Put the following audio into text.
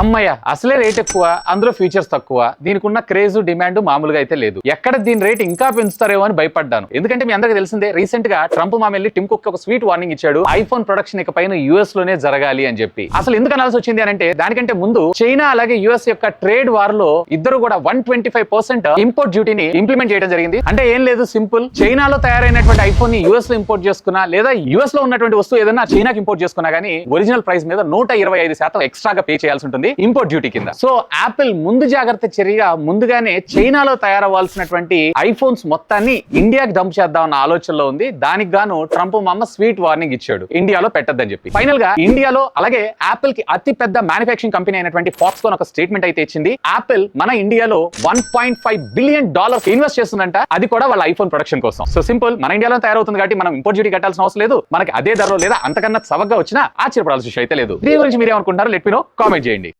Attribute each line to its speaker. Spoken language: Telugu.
Speaker 1: అమ్మయ్య అసలే రేట్ ఎక్కువ అందులో ఫీచర్స్ తక్కువ. దీనికి ఉన్న క్రేజ్ డిమాండ్ మామూలుగా అయితే లేదు. ఎక్కడ దీని రేట్ ఇంకా పెంచుతారేమో అని భయపడ్డాను. ఎందుకంటే మీ అందరికీ తెలిసిందే రీసెంట్గా ట్రంప్ మామెల్లి వెళ్ళి టిమ్ కుక్ ఒక స్వీట్ వార్నింగ్ ఇచ్చాడు. ఐఫోన్ ప్రొడక్షన్ ఇక పైన యూఎస్లోనే జరగాలి అని చెప్పి. అసలు ఎందుకు అనాల్సి వచ్చింది అని అంటే దానికంటే ముందు చైనా అలాగే యుఎస్ యొక్క ట్రేడ్ వార్లో ఇద్దరు కూడా one twenty five percent import డ్యూటీని implement చేయడం జరిగింది. అంటే ఏం లేదు సింపుల్ చైనాలో తయారైనటువంటి ఐఫోన్ని యుఎస్లో ఇంపోర్ట్ చేసుకున్నా లేదా యుఎస్లో ఉన్నటువంటి వస్తువు ఏదైనా చైనాకి ఇంపోర్ట్ చేసుకున్నా కానీ ఒరిజినల్ ప్రైస్ మీద నూట ఇరవై ఐదు శాతం ఎక్స్ట్రాగా పే చేయాల్సి ఉంటుంది. ఇంపోర్ట్ డ్యూటీ కింద. సో యాపిల్ ముందు జాగ్రత్త చర్యగా ముందుగానే చైనాలో తయారవ్వాల్సినటువంటి ఐఫోన్స్ మొత్తాన్ని ఇండియాకి డంప్ చేద్దామన్న ఆలోచనలో ఉంది. దానికి గాను ట్రంప్ మామ స్వీట్ వార్నింగ్ ఇచ్చాడు. ఇండియాలో పెట్టద్దని చెప్పి. ఫైనల్గా ఇండియాలో అలాగే యాపిల్కి అతి పెద్ద మ్యానుఫాక్చరింగ్ కంపెనీ అయినటువంటి ఫాక్స్కాన్ ఒక స్టేట్మెంట్ అయితే ఇచ్చింది. యాపిల్ మన ఇండియాలో one point five billion dollars invest చేస్తుందంట. అది కూడా వాళ్ళ ఐఫోన్ ప్రొడక్షన్ కోసం. సో సింపుల్ మన ఇండియాలో తయారవుతుంది కాబట్టి మనం ఇంపోర్ట్ డ్యూటీ కట్టాల్సిన అవసరం లేదు. మనకి అదే ధరలో లేదా అంతకన్నా చవకగా వచ్చినా ఆశ్చర్యపడాల్సిన విషయం అయితే లేదు. దీని గురించి మీరేమనుకుంటారో లెట్ మీ నో కామెంట్ చేయండి.